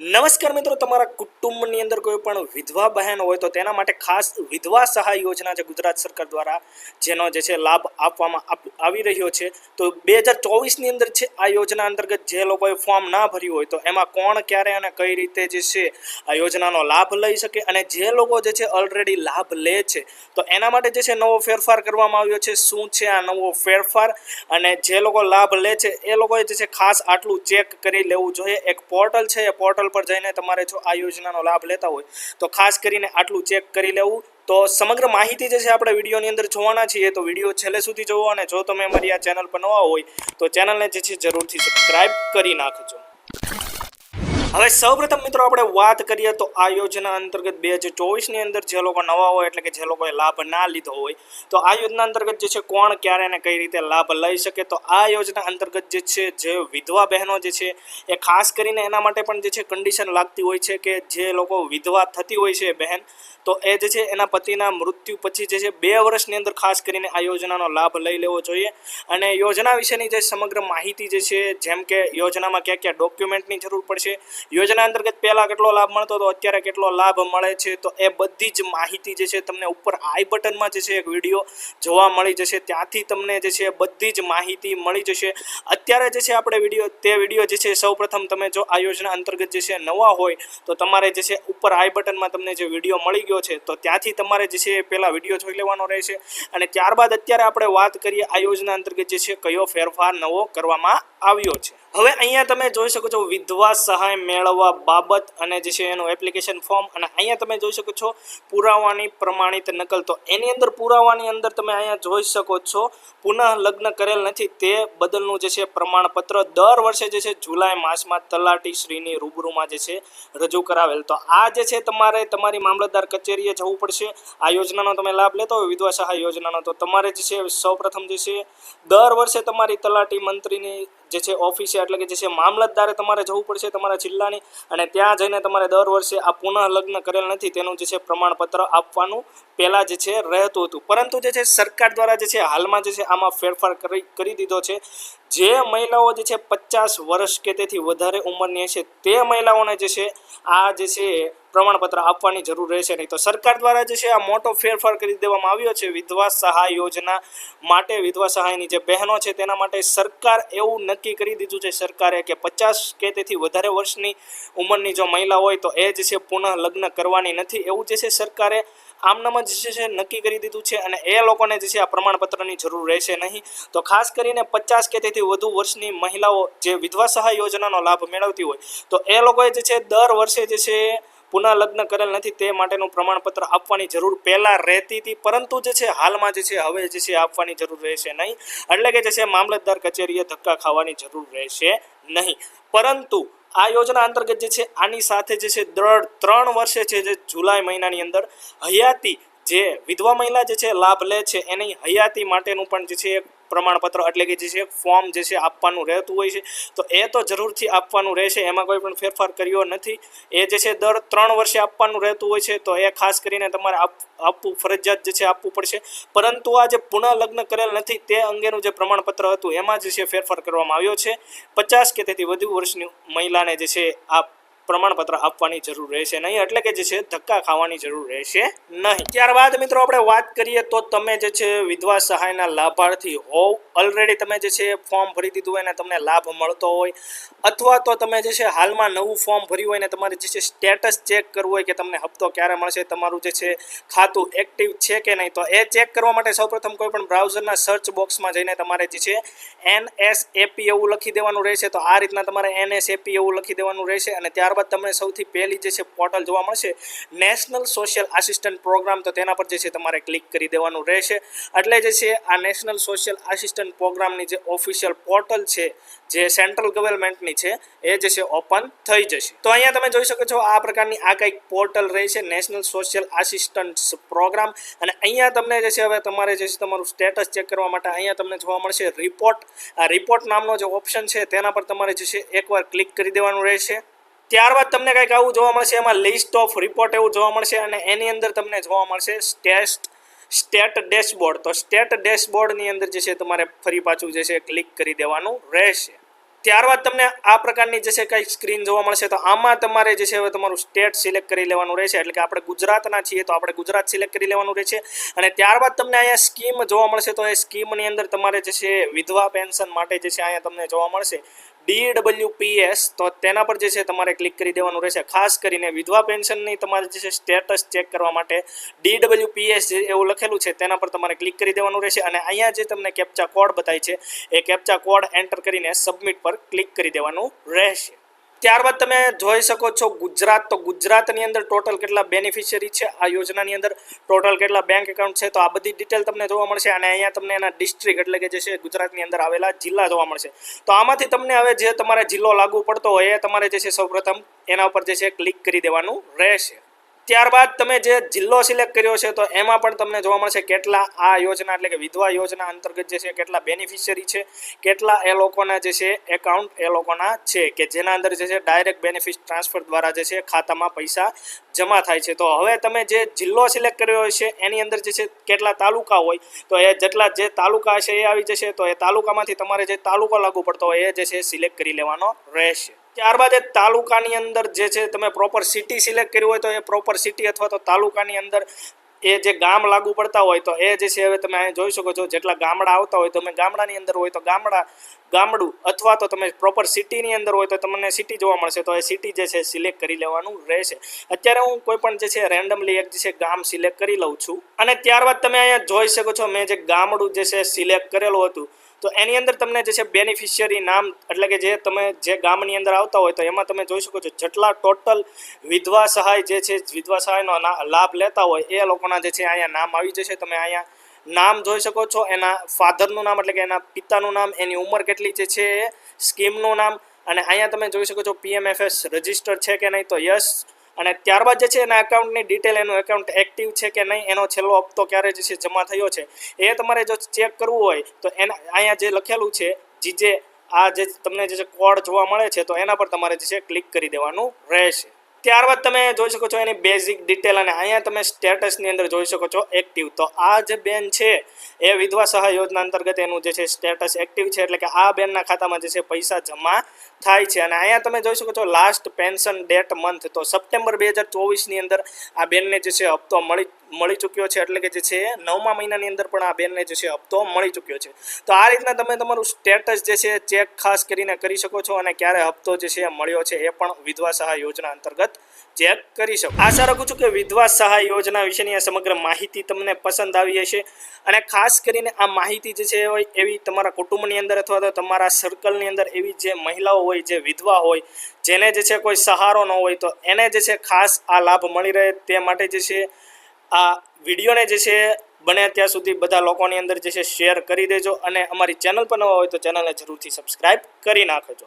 નમસ્કાર મિત્રો, તમારા કુટુંબની અંદર કોઈ પણ વિધવા બહેન હોય તો તેના માટે ખાસ વિધવા સહાય યોજના જે ગુજરાત સરકાર દ્વારા જેનો જે છે લાભ આપવામાં આપ- આવી રહ્યો છે. તો બે હજાર ચોવીસની અંદર છે આ યોજના અંતર્ગત જે લોકોએ ફોર્મ ના ભર્યું હોય તો એમાં કોણ, ક્યારે અને કઈ રીતે જે છે આ યોજનાનો લાભ લઈ શકે અને જે લોકો જે છે ઓલરેડી લાભ લે છે, તો એના માટે જે છે નવો ફેરફાર કરવામાં આવ્યો છે. શું છે આ નવો ફેરફાર અને જે લોકો લાભ લે છે એ લોકોએ જે છે ખાસ આટલું ચેક કરી લેવું જોઈએ. એક પોર્ટલ છે, એ પોર્ટલ પર જઈને તમારે જો આ યોજનાનો લાભ લેતા હોય, તો ખાસ કરીને આટલું ચેક કરી લેવું. તો સમગ્ર માહિતી જે છે આપણે વિડીયોની અંદર જોવાના છીએ, તો વીડિયો છેલ્લે સુધી જોવો અને જો તમે અમારી આ ચેનલ પર નવા હોય, તો ચેનલને જે છે જરૂરથી સબસ્ક્રાઈબ કરી નાખજો. હવે સૌપ્રથમ મિત્રો આપણે વાત કરીએ તો આ યોજના અંતર્ગત બે હજાર ચોવીસની અંદર જે લોકો નવા હોય એટલે કે જે લોકોએ લાભ ના લીધો હોય, તો આ યોજના અંતર્ગત જે છે કોણ ક્યારે અને કઈ રીતે લાભ લઈ શકે? તો આ યોજના અંતર્ગત જે છે જે વિધવા બહેનો જે છે એ ખાસ કરીને એના માટે પણ જે છે કન્ડિશન લાગતી હોય છે કે જે લોકો વિધવા થતી હોય છે બહેન, તો એ જે છે એના પતિના મૃત્યુ પછી જે છે બે વર્ષની અંદર ખાસ કરીને આ યોજનાનો લાભ લઈ લેવો જોઈએ. અને યોજના વિશેની જે સમગ્ર માહિતી જે છે જેમ કે યોજનામાં કયા કયા ડોક્યુમેન્ટની જરૂર પડશે યોજના અંતર્ગત પહેલાં કેટલો લાભ મળતો હતો, અત્યારે કેટલો લાભ મળે છે, તો એ બધી જ માહિતી જે છે તમને ઉપર આઈ બટનમાં જે છે એક વીડિયો જોવા મળી જશે. ત્યાંથી તમને જે છે બધી જ માહિતી મળી જશે. અત્યારે જે છે આપણે વીડિયો, તે વીડિયો જે છે સૌપ્રથમ તમે જો આ યોજના અંતર્ગત જે છે નવા હોય, તો તમારે જે છે ઉપર આઈ બટનમાં તમને જે વીડિયો મળી ગયો છે, તો ત્યાંથી તમારે જે છે પહેલાં વીડિયો જોઈ લેવાનો રહેશે. અને ત્યારબાદ અત્યારે આપણે વાત કરીએ આ યોજના અંતર્ગત જે છે કયો ફેરફાર નવો કરવામાં આવ્યો છે. હવે અહીંયા તમે જોઈ શકો છો વિધવા સહાય મેળવવા બાબત અને જે છે એનું એપ્લિકેશન ફોર્મ અને અહીંયા તમે જોઈ શકો છો પુરાવાની પ્રમાણિત નકલ. તો એની અંદર પુરાવાની અંદર તમે અહીંયા જોઈ શકો છો પુનઃ લગ્ન કરેલ નથી. તે બદલનું જે છે પ્રમાણપત્ર દર વર્ષે જે છે જુલાઈ માસમાં તલાટી શ્રીની રૂબરૂમાં જે છે રજૂ કરાવેલ. તો આ જે છે તમારે તમારી મામલતદાર કચેરીએ જવું પડશે. આ યોજનાનો તમે લાભ લેતો હોય વિધવા સહાય યોજનાનો, તો તમારે જે છે સૌપ્રથમ જે છે દર વર્ષે તમારી તલાટી મંત્રીની જે છે ઓફિસે એટલે કે જે છે મામલતદારે તમારે જવું પડશે તમારા જિલ્લાની, અને ત્યાં જઈને તમારે દર વર્ષે આ પુનઃ લગ્ન કરેલ નથી, તેનું જે છે પ્રમાણપત્ર આપવાનું પહેલાં જે છે રહેતું હતું. પરંતુ જે છે સરકાર દ્વારા જે છે હાલમાં જે છે આમાં ફેરફાર કરી દીધો છે. જે મહિલાઓ જે છે પચાસ વર્ષ કે તેથી વધારે ઉંમરની હશે, તે મહિલાઓને જે છે આ જે છે પ્રમાણપત્ર આપવાની જરૂર રહેશે નહીં. તો સરકાર દ્વારા જે છે આ મોટો ફેરફાર કરી દેવામાં આવ્યો છે વિધવા સહાય યોજના માટે. વિધવા સહાયની જે બહેનો છે તેના માટે સરકાર એવું નક્કી કરી દીધું છે સરકારે કે પચાસ કે તેથી વધારે વર્ષની ઉંમરની જો મહિલા હોય તો એ જે છે પુનઃ લગ્ન કરવાની નથી. એવું જે છે સરકારે આમનામ જ છે નક્કી કરી દીધું છે અને એ લોકોને જે છે, આ પ્રમાણપત્રની જરૂર રહેશે નહીં. તો ખાસ કરીને પચાસ કે તેથી વધુ વર્ષની મહિલાઓ જે વિધવા સહાય યોજનાનો લાભ મેળવતી હોય, તો એ લોકોએ જે છે, દર વર્ષે જે છે પુનઃ લગ્ન કરેલ નથી તે માટેનું પ્રમાણપત્ર આપવાની જરૂર પહેલાં રહેતી હતી, પરંતુ જે છે, હાલમાં જે છે, હવે જે છે, આપવાની જરૂર રહેશે નહીં. એટલે કે જે છે, મામલતદાર કચેરીએ ધક્કા ખાવાની જરૂર રહેશે નહીં. પરંતુ આ યોજના અંતર્ગત જે છે, આની સાથે જે છે, દર ત્રણ વર્ષે છે જે જુલાઈ મહિનાની અંદર હયાતી જે વિધવા મહિલા જે છે, લાભ લે છે, એની હયાતી માટેનું પણ જે છે, એક પ્રમાણપત્ર એટલે કે જે છે ફોર્મ જે છે આપવાનું રહેતું હોય છે. તો એ તો જરૂરથી આપવાનું રહેશે, એમાં કોઈ પણ ફેરફાર કર્યો નથી. એ જે છે, દર ત્રણ વર્ષે આપવાનું રહેતું હોય છે, તો એ ખાસ કરીને તમારે આપ, આપવું, ફરજિયાત જે છે, આપવું પડશે. પરંતુ આ જે પુનઃ લગ્ન કરેલ નથી, તે અંગેનું જે પ્રમાણપત્ર હતું, એમાં જે છે, ફેરફાર કરવામાં આવ્યો છે. પચાસ કે તેથી વધુ વર્ષની મહિલાને જે છે આ પ્રમાણપત્ર આપવાની જરૂર રહેશે નહીં, એટલે કે જે છે ધક્કા ખાવાની જરૂર રહેશે નહીં. ત્યારબાદ મિત્રો આપણે વાત કરીએ તો તમે જે છે વિધવા સહાયના લાભાર્થી હોવ. ઓલરેડી તમે જે છે ફોર્મ ભરી દીધું હોય ને તમને લાભ મળતો હોય. અથવા તો તમે જે છે હાલમાં નવું ફોર્મ ભર્યું હોય ને તમારે જે છે સ્ટેટસ ચેક કરવું હોય કે તમને હપ્તો ક્યારે મળશે, તમારું જે છે ખાતું એક્ટિવ છે કે નહીં, તો એ ચેક કરવા માટે સૌપ્રથમ કોઈ પણ બ્રાઉઝરના સર્ચ બોક્સમાં જઈને તમારે જે છે એન એસ એપી એવું લખી દેવાનું રહેશે. તો આ રીતના તમારે એન એસ એપી એવું લખી દેવાનું રહેશે અને ત્યારબાદ તમને સૌથી પહેલી જે છે પોર્ટલ જોવા મળશે નેશનલ સોશિયલ આસિસ્ટન્ટ પ્રોગ્રામ તો તેના પર જે છે તમારે ક્લિક કરી દેવાનું રહેશે. એટલે જે છે આ નેશનલ સોશિયલ આસિસ્ટન્ટ પ્રોગ્રામની જે ઓફિશિયલ પોર્ટલ છે, જે સેન્ટ્રલ ગવર્મેન્ટની છે, એ જે છે ઓપન થઈ જશે. તો અહીંયા તમે જોઈ શકો છો આ પ્રકારની આ કંઈક પોર્ટલ રહી છે નેશનલ સોશિયલ આસિસ્ટન્ટ પ્રોગ્રામ અને અહીંયા તમને જે છે હવે તમારે જે છે તમારું સ્ટેટસ ચેક કરવા માટે અહીંયા તમને જોવા મળશે રિપોર્ટ આ રિપોર્ટ નામનો જે ઓપ્શન છે, તેના પર તમારે જે છે એકવાર ક્લિક કરી દેવાનું રહેશે. ત્યારબાદ તમને કંઈક આવું જોવા મળશે, એમાં લિસ્ટ ઓફ રિપોર્ટ એવું જોવા મળશે અને એની અંદર તમને જોવા મળશે ટેસ્ટ સ્ટેટ ડેશબોર્ડ તો સ્ટેટ ડેશબોર્ડની અંદર જે છે તમારે ફરી પાછું જે છે ક્લિક કરી દેવાનું રહેશે. ત્યારબાદ તમને આ પ્રકારની જે છે કંઈક સ્ક્રીન જોવા મળશે, તો આમાં તમારે જે છે હવે તમારું સ્ટેટ સિલેક્ટ કરી લેવાનું રહેશે. એટલે કે આપણે ગુજરાતના છીએ, તો આપણે ગુજરાત સિલેક્ટ કરી લેવાનું રહેશે. અને ત્યારબાદ તમને અહીંયા સ્કીમ જોવા મળશે, તો એ સ્કીમની અંદર તમારે જે છે વિધવા પેન્શન માટે જે છે અહીંયા તમને જોવા મળશે. ડીડબલ્યુપીએસ તો તેના પર જે છે તમારે ક્લિક કરી દેવાનું રહેશે. ખાસ કરીને વિધવા પેન્શનની તમારે જે છે સ્ટેટસ ચેક કરવા માટે ડીડબલ્યુપીએસ જે એવું લખેલું છે, તેના પર તમારે ક્લિક કરી દેવાનું રહેશે અને અહીંયા જે તમને કેપ્ચા કોડ બતાય છે, એ કેપ્ચા કોડ એન્ટર કરીને સબમિટ પર ક્લિક કરી દેવાનું રહેશે. ત્યારબાદ તમે જોઈ શકો છો ગુજરાત. તો ગુજરાતની અંદર ટોટલ કેટલા બેનિફિશિયરી છે? આ યોજનાની અંદર ટોટલ કેટલા બેંક એકાઉન્ટ છે? તો આ બધી ડિટેલ તમને જોવા મળશે અને અહીંયા તમને એના ડિસ્ટ્રિક્ટ એટલે કે જે છે ગુજરાતની અંદર આવેલા જિલ્લા જોવા મળશે. તો આમાંથી તમને હવે જે તમારે જિલ્લો લાગુ પડતો હોય એ તમારે જે છે સૌપ્રથમ એના ઉપર જે છે ક્લિક કરી દેવાનું રહેશે. ત્યારબાદ તમે જે જિલ્લો સિલેક્ટ કર્યો છે, તો એમાં પણ તમને જોવા મળશે કેટલા આ યોજના એટલે કે વિધવા યોજના અંતર્ગત જે છે, કેટલા બેનિફિશિયરી છે, કેટલા એ લોકોના જે છે એકાઉન્ટ એ લોકોના છે કે જેના અંદર જે છે ડાયરેક્ટ બેનિફિટ ટ્રાન્સફર દ્વારા જે છે, ખાતામાં પૈસા જમા થાય છે. તો હવે તમે જે જિલ્લો સિલેક્ટ કર્યો છે, એની અંદર જે છે, કેટલા તાલુકા હોય, તો એ જેટલા જે તાલુકા છે, એ આવી જશે, તો એ તાલુકામાંથી તમારે જે તાલુકો લાગુ પડતો હોય, એ જે છે, સિલેક્ટ કરી લેવાનો રહેશે. ત્યારબાદ એ તાલુકાની અંદર જે છે, તમે પ્રોપર સિટી સિલેક્ટ કર્યું હોય તો એ પ્રોપર સિટી અથવા તો તાલુકાની અંદર એ જે ગામ લાગુ પડતા હોય તો એ જે છે, હવે તમે અહીં જોઈ શકો છો, જેટલા ગામડા આવતા હોય, તમે ગામડાની અંદર હોય તો ગામડા, ગામડું અથવા તો તમે પ્રોપર સિટીની અંદર હોય તો તમને સિટી જોવા મળશે, તો એ સિટી જે છે સિલેક્ટ કરી લેવાનું રહેશે. અત્યારે હું કોઈ પણ જે છે રેન્ડમલી એક જે છે, ગામ સિલેક્ટ કરી લઉં છું. અને ત્યારબાદ તમે અહીંયા જોઈ શકો છો, મેં જે ગામડું જે છે સિલેક્ટ કરેલું હતું તો એની અંદર તમને જે છે બેનિફિશિયરી નામ, એટલે કે જે તમે જે ગામની અંદર આવતા હોય તો એમાં તમે જોઈ શકો છો જેટલા ટોટલ વિધવા સહાય જે છે, વિધવા સહાયનો લાભ લેતા હોય એ લોકોના જે છે અહીંયા નામ આવી જશે. તમે અહીંયા નામ જોઈ શકો છો, એના ફાધરનું નામ એટલે કે એના પિતાનું નામ, એની ઉંમર કેટલી જે છે એ સ્કીમનું નામ, અને અહીંયા તમે જોઈ શકો છો પીએમએફએસ રજિસ્ટર છે કે નહીં તો યસ અને ત્યારબાદ જે છે એના એકાઉન્ટની ડિટેલ એનું એકાઉન્ટ એક્ટિવ છે કે નહીં, એનો છેલ્લો હપ્તો ક્યારે જે છે જમા થયો છે, એ તમારે જો ચેક કરવું હોય, તો એના, અહીંયા જે લખેલું છે જીજે આ જે તમને જે કોડ જોવા મળે છે, તો એના પર તમારે જે છે ક્લિક કરી દેવાનું રહેશે. ત્યારબાદ તમે જોઈ શકો છો એની બેઝિક ડિટેલ અને અહીંયા તમે સ્ટેટસની અંદર જોઈ શકો છો એક્ટિવ તો આ જે બેન છે એ વિધવા સહાય યોજના અંતર્ગત એનું જે છે સ્ટેટસ એક્ટિવ છે, એટલે કે આ બેનના ખાતામાં જે છે પૈસા જમા થાય છે. અને અહીંયા તમે જોઈ શકો છો લાસ્ટ પેન્શન ડેટ મંથ તો સપ્ટેમ્બર બે હજાર ચોવીસની અંદર આ બેનને જે છે હપ્તો મળી મળી ચૂક્યો છે, એટલે કે જે છે નવમા મહિનાની અંદર પણ આ બેનને જે છે હપ્તો મળી ચૂક્યો છે. તો આ રીતના તમે તમારું સ્ટેટસ જે છે ચેક ખાસ કરીને કરી શકો છો અને ક્યારે હપ્તો જે છે મળ્યો છે એ પણ વિધવા સહાય યોજના અંતર્ગત ચેક કરી શકો. આશા રાખું છું કે વિધવા સહાય યોજના વિશેની આ સમગ્ર માહિતી તમને પસંદ આવી હશે. અને ખાસ કરીને આ માહિતી જે છે હોય એવી તમારા કુટુંબની અંદર અથવા તો તમારા સર્કલની અંદર એવી જે મહિલાઓ હોય, જે વિધવા હોય, જેને જે છે કોઈ સહારો ન હોય, તો એને જે છે ખાસ આ લાભ મળી રહે તે માટે જે છે આ વિડીયોને જે છે બને ત્યાં સુધી બધા લોકોની અંદર જે છે શેર કરી દેજો. અને અમારી ચેનલ પર નવા હોય તો ચેનલને જરૂરથી સબસ્ક્રાઈબ કરી નાખજો.